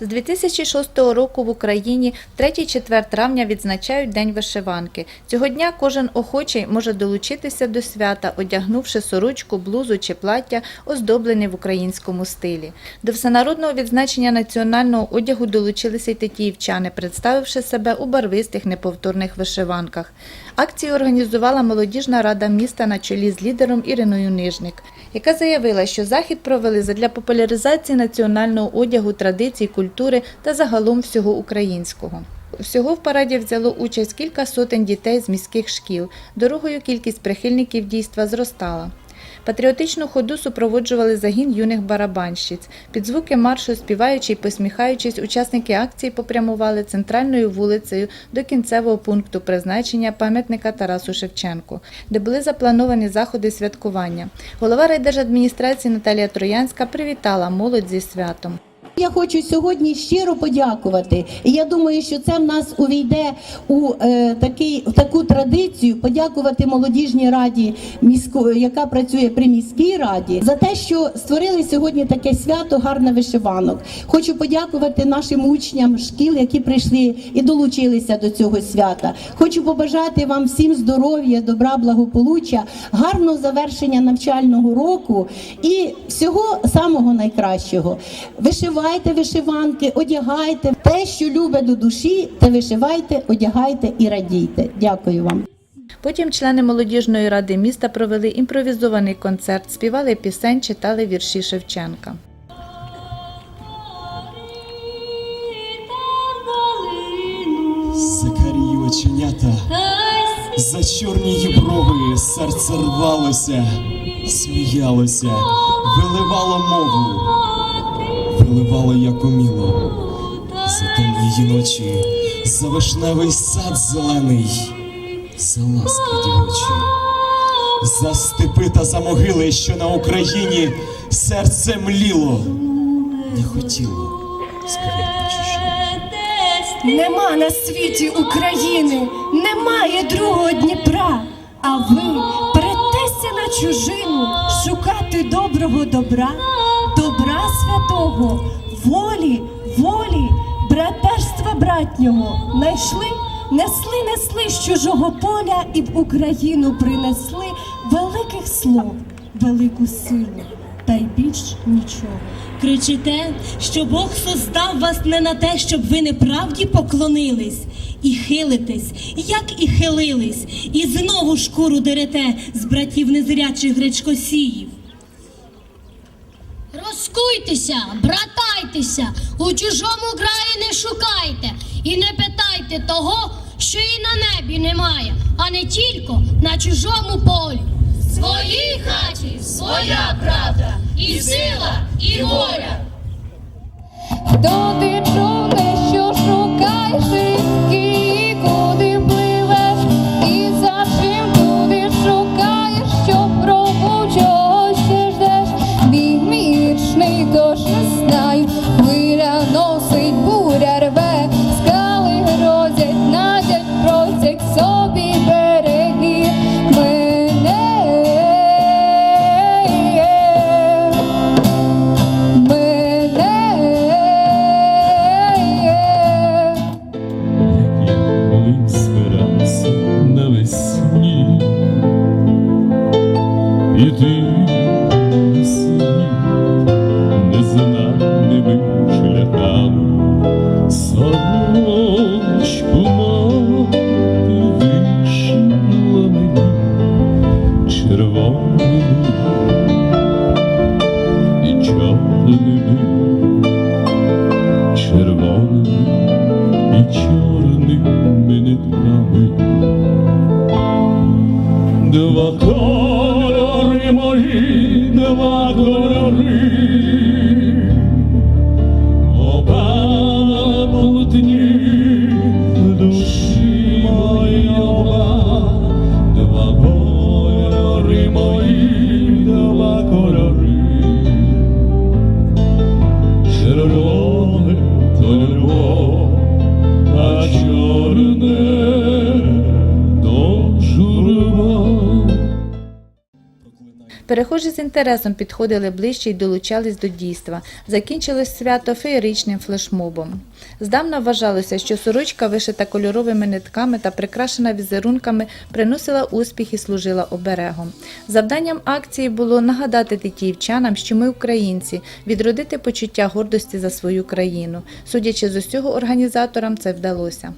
З 2006 року в Україні 3-4 травня відзначають День вишиванки. Цього дня кожен охочий може долучитися до свята, одягнувши сорочку, блузу чи плаття, оздоблене в українському стилі. До всенародного відзначення національного одягу долучилися й тетіївчани, представивши себе у барвистих неповторних вишиванках. Акцію організувала молодіжна рада міста на чолі з лідером Іриною Нижник, яка заявила, що захід провели задля популяризації національного одягу, традицій, культури та загалом всього українського. Всього в параді взяло участь кілька сотень дітей з міських шкіл. Дорогою кількість прихильників дійства зростала. Патріотичну ходу супроводжували загін юних барабанщиць. Під звуки маршу, співаючи й посміхаючись, учасники акції попрямували центральною вулицею до кінцевого пункту призначення пам'ятника Тарасу Шевченку, де були заплановані заходи святкування. Голова райдержадміністрації Наталія Троянська привітала молодь зі святом. Я хочу сьогодні щиро подякувати. І я думаю, що це в нас увійде у е, такий в таку традицію подякувати молодіжній раді місько, яка працює при міській раді, за те, що створили сьогодні таке свято гарне вишиванок. Хочу подякувати нашим учням шкіл, які прийшли і долучилися до цього свята. Хочу побажати вам всім здоров'я, добра, благополуччя, гарного завершення навчального року і всього самого найкращого. Вишивайте вишиванки, одягайте те, що любить до душі, те вишивайте, одягайте і радійте. Дякую вам. Потім члени молодіжної ради міста провели імпровізований концерт, співали пісень, читали вірші Шевченка. Закарії оченята, за чорні її брови серце рвалося, сміялося, виливало мову, виливало, як уміло, за темні ночі, за вишневий сад зелений, за ласки дівочі, за степи та за могили, що на Україні серце мліло, не хотіло чужі. Нема на світі України, немає другого Дніпра. А ви перетеся на чужину, шукати доброго добра святого, волі, волі, братерства братнього. Найшли, несли, несли з чужого поля і в Україну принесли великих слов, велику силу, та й більш нічого. Кричите, що Бог создав вас не на те, щоб ви неправді поклонились, і хилитесь, як і хилились, і знову шкуру дерете з братів незрячих гречкосіїв. Розкуйтеся, братайтеся, у чужому краї не шукайте і не питайте того, що і на небі немає, а не тільки на чужому полі. Своїй хаті своя правда, і сила, і воля. І ти незнаними шляхами сорочку мати вишила мені червоними і чорними червоними і чорними нитками. Два мої, два Перехожі з інтересом підходили ближче і долучались до дійства. Закінчилось свято феєричним флешмобом. Здавна вважалося, що сорочка, вишита кольоровими нитками та прикрашена візерунками, приносила успіх і служила оберегом. Завданням акції було нагадати тетіївчанам, що ми українці, відродити почуття гордості за свою країну. Судячи з усього, організаторам це вдалося.